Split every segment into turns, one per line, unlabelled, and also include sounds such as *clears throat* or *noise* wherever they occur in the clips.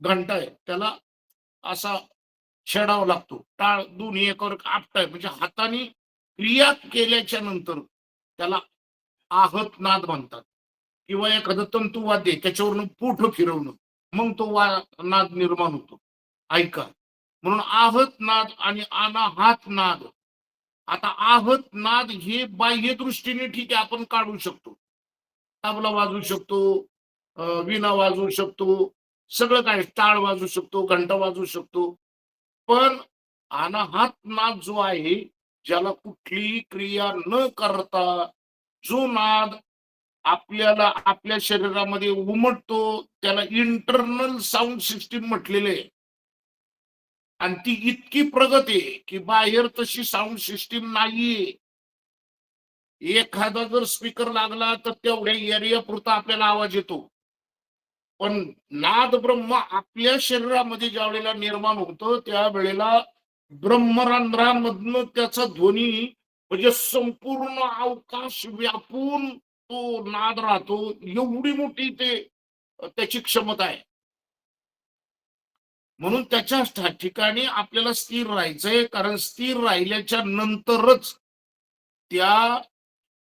घंटा आहे. त्याला असा छेडावा लागतो. टाळ दोन्ही एकावर आपटाय. म्हणजे हाताने क्रिया केल्याच्यानंतर त्याला आहत नाद म्हणतात. किंवा एखादं तंतुवाद्य आहे, त्याच्यावरनं फिरवणं. मग तो वा नाद निर्माण होतो. ऐका. म्हणून आहत नाद आणि अनाहात नाद. आता आहत नाद हे बाह्य दृष्टीने ठीक आहे आपण काढू शकतो. तबला वाजवू शकतो विणा वाजवू शकतो सगळं काय टाळ वाजू शकतो घंटा वाजवू शकतो. पण अनाहात नाद जो आहे ज्याला कुठलीही क्रिया न करता जो नाद आपल्याला आपल्या शरीरामध्ये उमटतो त्याला इंटरनल साऊंड सिस्टीम म्हटलेले आणि ती इतकी प्रगत आहे की बाहेर तशी साऊंड सिस्टीम नाहीये. एखादा जर स्पीकर लागला तर तेवढ्या एरिया पुरता आपल्याला आवाज येतो. पण नाद ब्रह्म आपल्या शरीरामध्ये ज्या वेळेला निर्माण होतं त्या वेळेला त्याचा ध्वनी म्हणजे संपूर्ण अवकाश व्यापून तो नाद राहतो. एवढी मोठी ते त्याची क्षमता आहे. म्हणून त्याच्या ठा- ठिकाणी आपल्याला स्थिर राहायचंय. कारण स्थिर राहिल्याच्या नंतरच त्या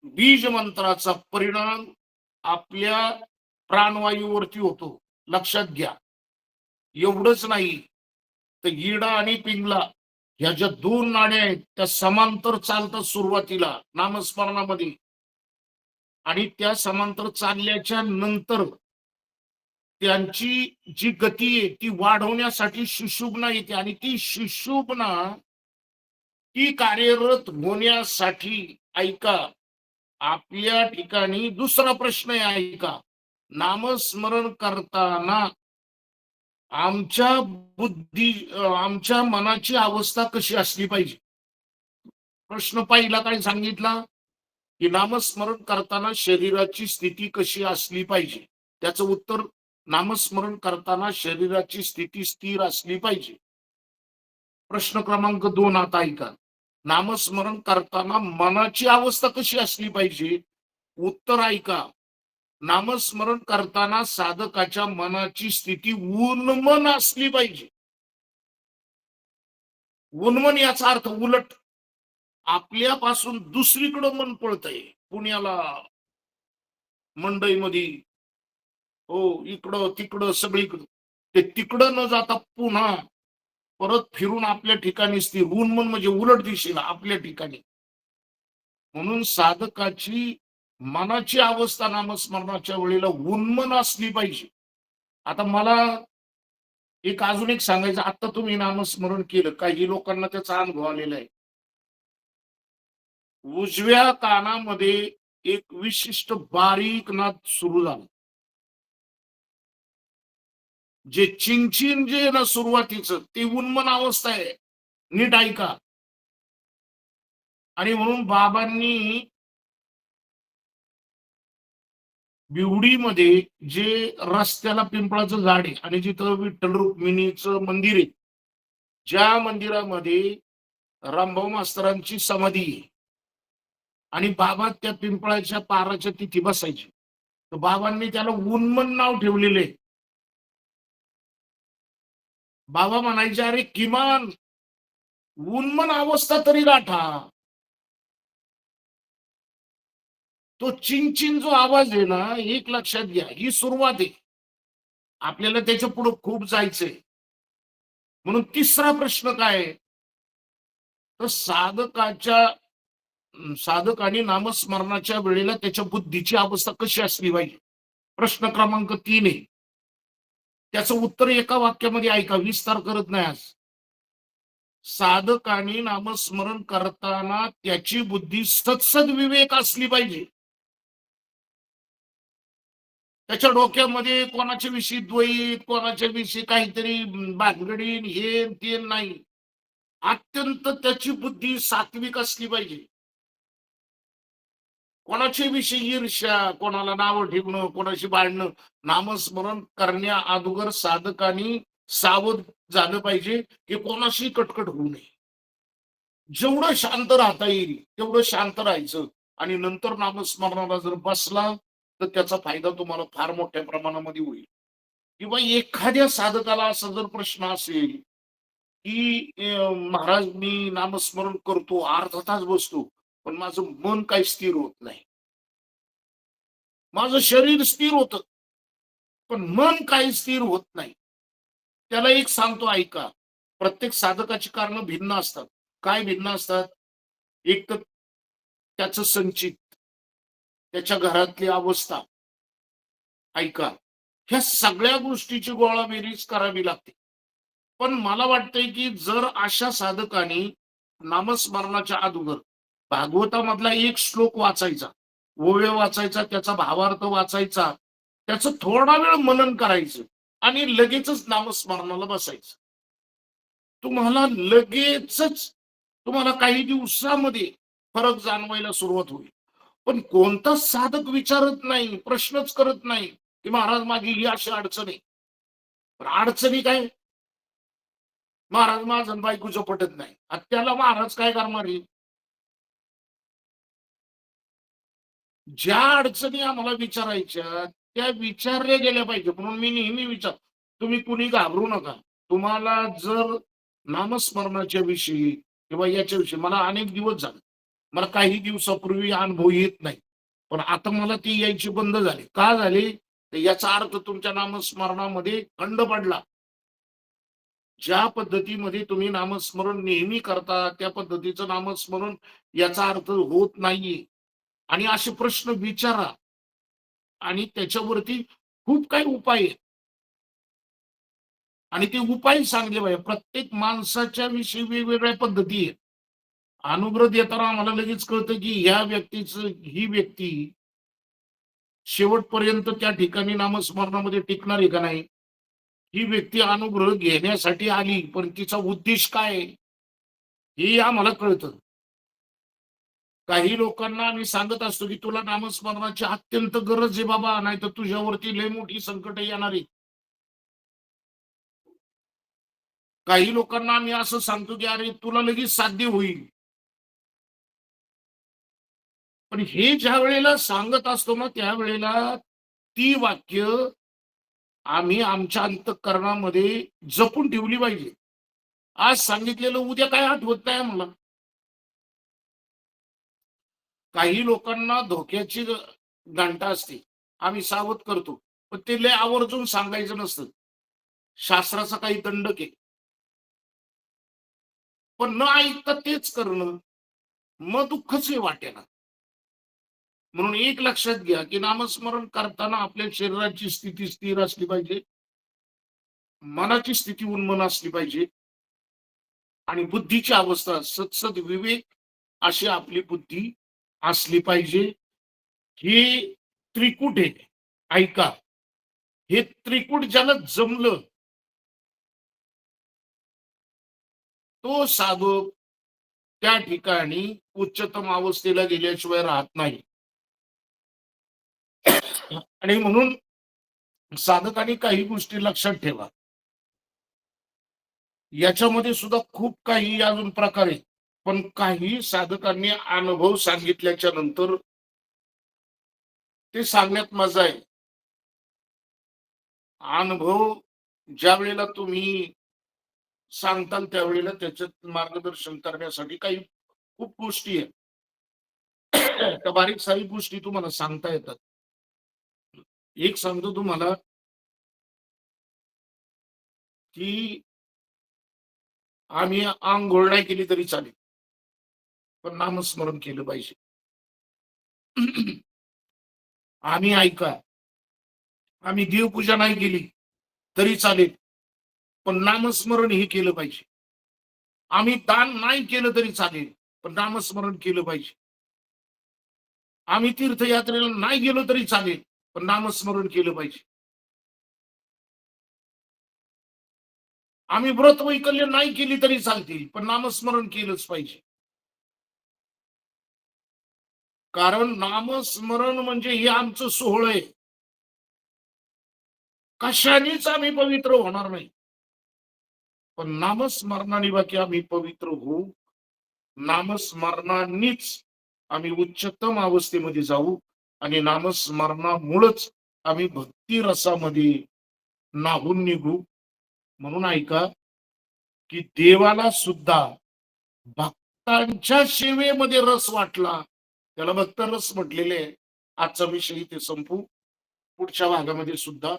बीज मंत्राचा परिणाम आपल्या प्राणवायूवरती होतो. लक्षात घ्या. एवढंच नाही. तर इडा आणि पिंगला ह्या ज्या दोन नाण्या आहेत त्या समांतर चालतात सुरुवातीला नामस्मरणामध्ये. आणि त्या समांतर चालल्याच्या नंतर त्यांची जी गती आहे ती वाढवण्यासाठी सुशुभना येते. आणि ती सुशुभना ती कार्यरत होण्यासाठी ऐका आपल्या ठिकाणी दुसरा प्रश्न आहे ऐका. नामस्मरण करताना आमच्या बुद्धी आमच्या मनाची अवस्था कशी असली पाहिजे? प्रश्न पहिला काय सांगितला? की नामस्मरण करताना शरीराची स्थिती कशी असली पाहिजे? त्याचं उत्तर नामस्मरण करताना शरीराची स्थिती स्थिर असली पाहिजे. प्रश्न क्रमांक दोन आता ऐका. नामस्मरण करताना मनाची अवस्था कशी असली पाहिजे? उत्तर ऐका. नामस्मरण करताना साधकाच्या मनाची स्थिती उन्मन असली पाहिजे. उन्मन याचा अर्थ उलट. आपल्यापासून दुसरीकडं मन पळतंय. पुण्याला मंडईमध्ये. हो इकडं तिकडं सगळीकडं. ते तिकडं न जाता पुन्हा परत फिरून आपल्या ठिकाणी स्थिर. उन्मन म्हणजे उलट दिशेला आपल्या ठिकाणी. म्हणून साधकाची मनाची अवस्था नामस्मरणाच्या वेळेला उन्मन असली पाहिजे. आता मला एक अजून एक सांगायचं आता तुम्ही नामस्मरण केलं काही लोकांना त्याचा अनुभव आलेला आहे. उजव्या कानामध्ये एक विशिष्ट बारीक नाद सुरू झाला. जे चिंचिन जे आहे ना सुरुवातीचं ते उन्मन अवस्था आहे. नीट ऐका. आणि म्हणून बाबांनी बिवडीमध्ये जे रस्त्याला पिंपळाचं झाड आहे आणि जिथं विठ्ठल रुक्मिणीचं मंदिर आहे ज्या मंदिरामध्ये रामभाऊ मास्तरांची समाधी आहे. आणि बाबा त्या पिंपळाच्या पाराच्या तिथी बसायची. तर बाबांनी त्याला उन्मन नाव ठेवलेले बाबा म्हणायचे अरे किमान उन्मन अवस्था तरी गाठा. तो चिंचिन जो आवाज आहे ना एक लक्षात घ्या ही सुरुवात आहे. आपल्याला त्याच्या पुढे खूप जायचंय. म्हणून तिसरा प्रश्न काय तर साधकाच्या साधक आणि नामस्मरणाच्या वेळेला त्याच्या बुद्धीची अवस्था कशी असली पाहिजे? प्रश्न क्रमांक तीन आहे. त्याचं उत्तर एका वाक्यामध्ये ऐका विस्तार करत नाही आज. साधकाने नामस्मरण करताना त्याची बुद्धी सत्सद विवेक असली पाहिजे. त्याच्या डोक्यामध्ये कोणाच्या विषयी द्वैत कोणाच्या विषयी काहीतरी भानगडी हे ते नाही. अत्यंत त्याची बुद्धी सात्विक असली पाहिजे. कोणाच्या विषयी ईर्ष्या कोणाला नावं ठेवणं कोणाशी भांडणं नामस्मरण करण्या अगोदर साधकांनी सावध झालं पाहिजे की कोणाशी कटकट होऊ नये. जेवढं शांत राहता येईल तेवढं शांत राहायचं. आणि नंतर नामस्मरणाला जर बसला तर त्याचा फायदा तुम्हाला फार मोठ्या प्रमाणामध्ये होईल. किंवा एखाद्या साधकाला असा जर प्रश्न असेल की महाराज मी नामस्मरण करतो अर्धा तास बसतो पण माझं मन काही स्थिर होत नाही. माझं शरीर स्थिर होत पण मन काही स्थिर होत नाही. त्याला एक सांगतो ऐका. प्रत्येक साधकाची कारण भिन्न असतात. काय भिन्न असतात? एक तर त्याचं संचित. त्याच्या घरातली अवस्था. ऐका ह्या सगळ्या गोष्टीची गोळाबेरीज करावी लागते. पण मला वाटतंय की जर अशा साधकांनी नामस्मरणाच्या अगोदर भागवतामधला एक श्लोक वाचायचा ओव्य वाचायचा त्याचा भावार्थ वाचायचा त्याचं थोडा वेळ मनन करायचं आणि लगेचच नामस्मरणाला बसायचं. तुम्हाला लगेचच तुम्हाला काही दिवसामध्ये फरक जाणवायला सुरुवात होईल. पण कोणताच साधक विचारत नाही प्रश्नच करत नाही की महाराज माझी ही अशी अडचण आहे. पण अडचणी काय? महाराज माझं आणि बायकोचं पटत नाही. आता त्याला महाराज काय करणार ज्या अडचणी आम्हाला विचारायच्या त्या विचारल्या गेल्या पाहिजे. म्हणून मी नेहमी विचार तुम्ही कुणी घाबरू नका. तुम्हाला जर नामस्मरणाच्या विषयी किंवा याच्याविषयी मला अनेक दिवस झाले. मला काही दिवसापूर्वी अनुभव येत नाही. पण आता मला ती यायची बंद झाली. का झाली? तर याचा अर्थ तुमच्या नामस्मरणामध्ये खंड पडला. ज्या पद्धतीमध्ये तुम्ही नामस्मरण नेहमी करता त्या पद्धतीचं नामस्मरण याचा अर्थ होत नाहीये. आणि असे प्रश्न विचारा. आणि त्याच्यावरती खूप काही उपाय आहेत. आणि ते उपाय सांगले पाहिजे. प्रत्येक माणसाच्या विषयी वेगवेगळ्या पद्धती आहेत. अनुग्रह येताना आम्हाला लगेच कळतं की ह्या व्यक्तीच ही व्यक्ती शेवटपर्यंत त्या ठिकाणी नामस्मरणामध्ये टिकणार आहे का नाही? ही व्यक्ती अनुग्रह घेण्यासाठी आली पण तिचा उद्देश काय हे आम्हाला कळतं. काही लोकांना आम्ही सांगत असतो की तुला नामस्मरणाची अत्यंत गरज आहे बाबा नाही तर तुझ्यावरती लय मोठी संकट येणार आहे काही लोकांना आम्ही असं सांगतो की अरे तुला लगेच साध्य होईल. पण हे ज्या वेळेला सांगत असतो ना त्यावेळेला ती वाक्य आम्ही आमच्या अंतकरणामध्ये जपून ठेवली पाहिजे. आज सांगितलेलं उद्या काय आठवत नाही मला काही लोकांना धोक्याची घंटा असते. आम्ही सावध करतो. पण ते लय आवर्जून सांगायचं नसतं. शास्त्राचा काही दंड के. पण न ऐकता तेच करणं मग दुःखच हे वाटेना. म्हणून एक लक्षात घ्या की नामस्मरण करताना आपल्या शरीराची स्थिती स्थिर असली पाहिजे. मनाची स्थिती उन्मन असली पाहिजे. आणि बुद्धीची अवस्था सत्सद विवेक अशी आपली बुद्धी असली पाहिजे. हे त्रिकूट आहे. ऐका. हे त्रिकूट ज्याला जमलं. तो साधक त्या ठिकाणी उच्चतम अवस्थेला गेल्याशिवाय राहत नाही. आणि म्हणून साधकांनी काही गोष्टी लक्षात ठेवा. याच्यामध्ये सुद्धा खूप काही अजून प्रकार आहेत. पण काही साधकांनी अनुभव सांगितल्याच्या नंतर ते सांगण्यात मजा आहे अनुभव ज्या वेळेला तुम्ही सांगताल त्यावेळेला त्याच्यात मार्गदर्शन करण्यासाठी काही खूप गोष्टी आहेत. त्या बारीक सारी गोष्टी तुम्हाला सांगता येतात. एक सांगतो तुम्हाला. की आम्ही आंघोळ नाही केली तरी चालेल. पण नामस्मरण केलं पाहिजे. *clears throat* आम्ही ऐका. आम्ही देवपूजा नाही केली तरी चालेल. पण नामस्मरण हे केलं पाहिजे. आम्ही दान नाही केलं तरी चालेल पण नामस्मरण केलं पाहिजे. आम्ही तीर्थयात्रेला नाही गेलो तरी चालेल पण नामस्मरण केलं पाहिजे. आम्ही व्रत वैकल्य नाही केली तरी चालतील पण नामस्मरण केलंच पाहिजे. कारण नामस्मरण म्हणजे हे आमचं सोहळ आहे. कशानेच आम्ही पवित्र होणार नाही. पण नामस्मरणाने बाकी आम्ही पवित्र होऊ. नामस्मरणांनीच आम्ही उच्चतम अवस्थेमध्ये जाऊ. आणि नामस्मरणामुळेच आम्ही भक्ती रसामध्ये नाहून निघू. म्हणून ऐका की देवाला सुद्धा भक्तांच्या सेवेमध्ये रस वाटला. त्याला भक्त रस म्हटलेले आहे. आजचा विषय इथे संपू. पुढच्या भागामध्ये सुद्धा